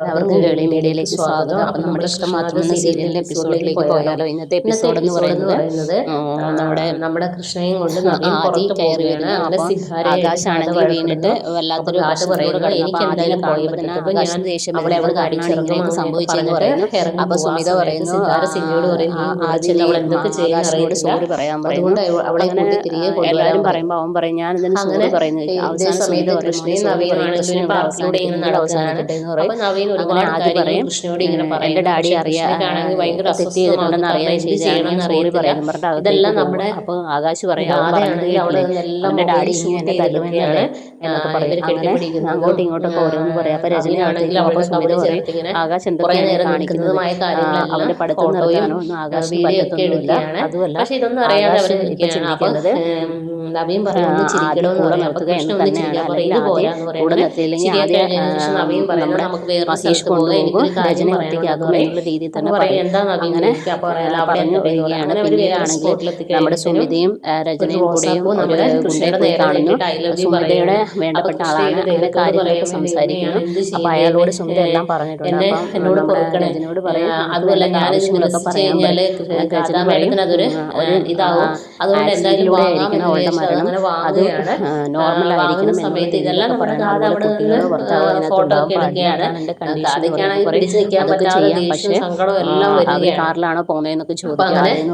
എല്ലാവർക്കും മീഡിയയിലേക്ക് സ്വാഗതം. അപ്പം നമ്മുടെ ഇഷ്ടം മാത്രം എന്ന സീരിയലിന്റെ എപ്പിസോഡിലേക്ക് പോയാലോ? ഇന്നത്തെ എപ്പിസോഡ് എന്ന് പറയുന്നത് നമ്മുടെ നമ്മുടെ കൃഷ്ണയും കൊണ്ട് ആദി കയറി വരുന്ന. ആകാശാണെങ്കിൽ വീണിട്ട് വല്ലാത്തൊരു പറയുന്നു. എനിക്ക് എന്തായാലും ആകാശം ദേഷ്യം അവിടെ പറയുന്നു. സോറി പറയാൻ പറയുന്നു. അതുകൊണ്ട് അവളെ തിരികെ എല്ലാവരും പറയും. പറയുമ്പോൾ അവൻ പറയും ഞാൻ സോറി അങ്ങനെ പറയുന്നത് അവസാന സമയത്ത് കൃഷ്ണയും "മോനെ, അവസാനം പറയും, പാർക്കിലൂടെ ഇങ്ങനെ ഒരുപാട് കൃഷ്ണയോട് പറയും. എന്റെ ഡാഡി പക്ഷേ അറിയാം കൃഷ്ണയ്ക്കാണെങ്കിൽ ഭയങ്കര തെറ്റ് ചെയ്തിട്ടുണ്ടെന്ന് അറിയാൻ അസ്വസ്ഥത എന്ത് ചെയ്താണ് ഞാൻ ചെയ്യണമെന്ന് അറിയത്തില്ല. പറയാൻ പറഞ്ഞിട്ട് അകത്തേക്ക് ഇതെല്ലാം. നമ്മുടെ അപ്പോൾ ആകാശ് പറയും ഡാഡി എന്നെ എന്നൊക്കെ പറയും. അങ്ങോട്ടും ഇങ്ങോട്ടൊക്കെ ഓരോന്ന് പറയാം. അപ്പോൾ രജനി അവളുടെ സുമിത പറയും ചേർത്തിങ്ങനെ ആകാശ് എന്തൊക്കെയാണ് അവന്റെ പഠിത്തം ഒന്നും ആകാശ് പറ്റത്തൊന്നുമില്ല. അതുമല്ല പക്ഷേ ഇതൊന്നും അറിയാതെ അവർ ചിന്തിക്കേണ്ടത് നവീൻ പറയും ഒന്ന് ചിരിക്കണമെന്ന് പറയും. അപ്പോൾ കൃഷ്ണ ഒന്ന് ചിരിക്കാൻ പറയും. ഇത് പോരാ ആദ്യം കൂടെ നിർത്തിയില്ലെങ്കിൽ ശരിയാക്കി ആദ്യം കഴിഞ്ഞതിന് ശേഷം നവീൻ പറയുന്നത് നമുക്ക് വേറെ സ്ഥലത്ത് പോകാം. കൊണ്ടുപോകുമ്പോൾ എനിക്കൊരു കാര്യം പറയും. എന്നുള്ള രീതിയിൽ തന്നെ പറയും, പറയും. എന്താ നവീൻ പറയാം, പറഞ്ഞു വരികയാണ് പിന്നീടാണെങ്കിൽ നമ്മുടെ സുമിതയും രജനിയും കൂടിയും നമ്മുടെ ഗുണ്ടയെ പോയി കാണുന്നു. സുമിതയുടെ വേണ്ടപ്പെട്ട ആളാണ്. അങ്ങനെ കാര്യങ്ങളൊക്കെ സംസാരിക്കുന്നു. അപ്പൊ അയാളോട് സുമിത എല്ലാം പറഞ്ഞിട്ടുണ്ട്. എന്നെ അപ്പം എന്നോട് പൊറുക്കണേ. രജനിയോട് പറയും. ഞാനിത് ആവശ്യങ്ങളൊക്കെ പറയാൻ പറയും പറയും അതൊരു ഇതാവും അതുകൊണ്ട് എന്തായാലും അവളുടെ മരണം അത് നോർമൽ ആയിരിക്കണം സമയത്ത് ഇതെല്ലാം നമ്മുടെ അതുപോലെ അവിടെ നിന്ന് ഫോട്ടോ ഒക്കെ എടുക്കുകയാണ്. ചെയ്യാം പക്ഷേ അവർ കാറിലാണോ പോകുന്നതെന്നൊക്കെ അപ്പൊ ചോദിക്കും പറയും.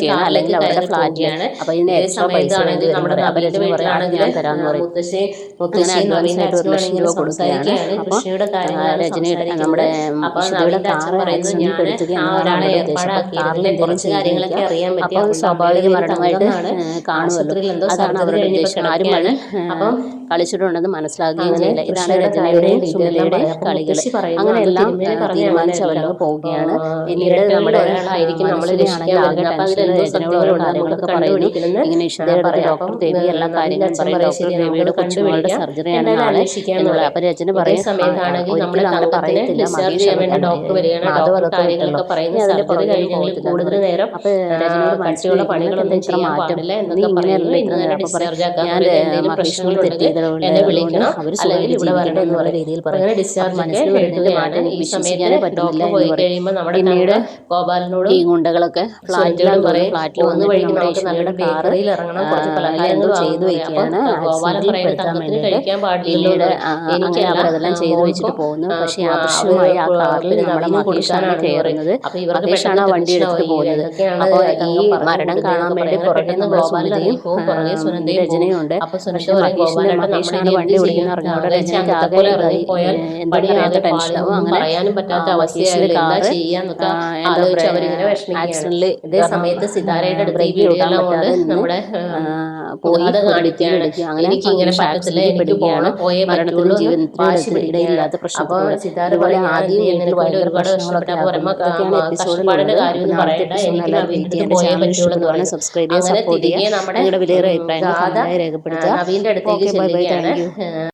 ചെയ്യണം. അല്ലെങ്കിൽ അവരുടെ ഫ്ലാറ്റിലാണ് അപ്പൊ ഇതിന് ഇതേ എക്സ്ട്രാ പൈസ വേണ്ടി നമ്മുടെ വരും അപ്പോൾ നവീന്റെ രജനി പറയും അത് വീട്ടിലാണെങ്കിൽ ഞാൻ തരാന്ന് പറയും. അങ്ങനെ മുത്തശ്ശി അഡ്വാൻസ് നവീന്റെ ആയിട്ട് ഒരു ലക്ഷം രൂപ കൊടുക്കുകയാണ്. സംസാരിക്കുകയാണ്. അപ്പോൾ കൃഷിയുടെ കാര്യങ്ങളാണ് രജനി നമ്മുടെ പറയുന്നത് ആക്സിഡന്റ് പെടുത്തുകയാണ് കാറിൽ എന്തെങ്കിലും കുറച്ച് കാര്യങ്ങളൊക്കെ അറിയാൻ പറ്റി അപ്പോൾ അപ്പോൾ സ്വാഭാവിക മരണമായിട്ട് കാണുമല്ലോ അതാണ് അവരുടെ ഉദ്ദേശം. ആരും അത്. അപ്പം കളിച്ചിട്ടുണ്ടെന്ന് മനസ്സിലാക്കുകയും ചെയ്യില്ല ഇതാണ് പറയാം. അപ്പോൾ കളികൾ. അങ്ങനെ എല്ലാം തീരുമാനിച്ച് അവരങ്ങ് പോവുകയാണ്. പിന്നീട് നമ്മുടെ മനസ്സിനെ ആകെ ടെൻഷൻ രചനയോട് കാര്യങ്ങളൊക്കെ പറയുന്നു ഇങ്ങനെ ഡോക്ടർ ദേവി എല്ലാ കാര്യങ്ങളും പറയും. ഡോക്ടർ ദേവിയുടെ കൊച്ചുമകളുടെ സർജറിയാണ് നാളെ. എന്നുള്ളത് അപ്പൊ രചന പറയും. ഒരിക്കലും അങ്ങനെ പറയത്തില്ല മഹേഷ്. മാധവ് പുറകെ കഴിഞ്ഞെങ്കിൽ പോകത്തില്ല കൂടുതൽ നേരം അപ്പോൾ രചനയോട് മനസ്സിലുള്ള പണികളൊന്നും ചെയ്യാൻ പാടില്ല എന്നൊക്കെ പറയുന്നു. ഇന്ന് തന്നെ ആക്കാൻ. എന്തെങ്കിലും പ്രശ്നങ്ങളുണ്ടെങ്കിൽ എന്നെ വിളിക്കണം. അല്ലെങ്കിൽ ഇവിടെ വരണം എന്ന് രീതിയിൽ അങ്ങനെ ഡിസ്ചാർജ് എടുക്കുകയാണ്. ഈ സമയത്ത് ഡോക്ടർ പോയി കഴിയുമ്പോൾ നമ്മുടെ പിന്നീട് തങ്ക ഈ ഗുണ്ടകളൊക്കെ പറയും ഫ്ലാറ്റിൽ ഒന്ന് വഴിക്ക് നമുക്ക് ഇറങ്ങണം കുറച്ച് പലഹാരങ്ങൾ ചെയ്തു വെക്കുകയാണ്. ഗോപാലൻ പറയുന്നത് കഴിക്കാൻ അവരതെല്ലാം ചെയ്തു വെച്ചിട്ട് പോകുന്നു. പക്ഷേ ആ, ആദർശമായി ആ കാറിൽ നമ്മുടെ നവീനും കയറുന്നത്. ആ പെട്ടെന്ന് വണ്ടി എടുത്ത് പോകുന്നത് അപ്പോൾ ഈ മരണം കാണാൻ വേണ്ടി പുറകെന്ന് പുറകെ സുനന്ദയും രചനയുണ്ട് അപ്പോൾ സുനന്ദ പക്ഷേ പറയും, മഹേഷിന് മഹേഷാണ് വണ്ടി വിളിക്കുന്ന ഓടിക്കുന്ന ചെയ്യും? അറിഞ്ഞോടെ ആ, രചനയ്ക്ക് ആകെ ചന്തപ്പുഴ ഇറങ്ങി പോയാൽ എന്താ പടിയാകെ ടെൻഷനാവും അങ്ങനെ. മഹേഷിന്റെ കാറ് എന്താ. ആക്സിഡന്റിൽ ഇതേ സമയത്ത് സിതാരയുടെ ബ്രേക്ക് പറ്റാതെ നമ്മുടെ പോയി. ഭിത്തിയിലിടിക്കുക. അങ്ങനെ ഇങ്ങനെ. ഇടയില്ലാത്ത ഇതുപോലെ പറയും, ഞാൻ ആദ്യം? ഭയങ്കര പ്രശ്നങ്ങളൊക്കെ പറയും. സബ്സ്ക്രൈബ് ചെയ്യുക സപ്പോർട്ട് ചെയ്യുക നിങ്ങളുടെ വിലയേറെ അഭിപ്രായങ്ങൾ രേഖപ്പെടുത്തുക. നവീന്റെ അടുത്തേക്ക് ചെല്ലുകയാണ്.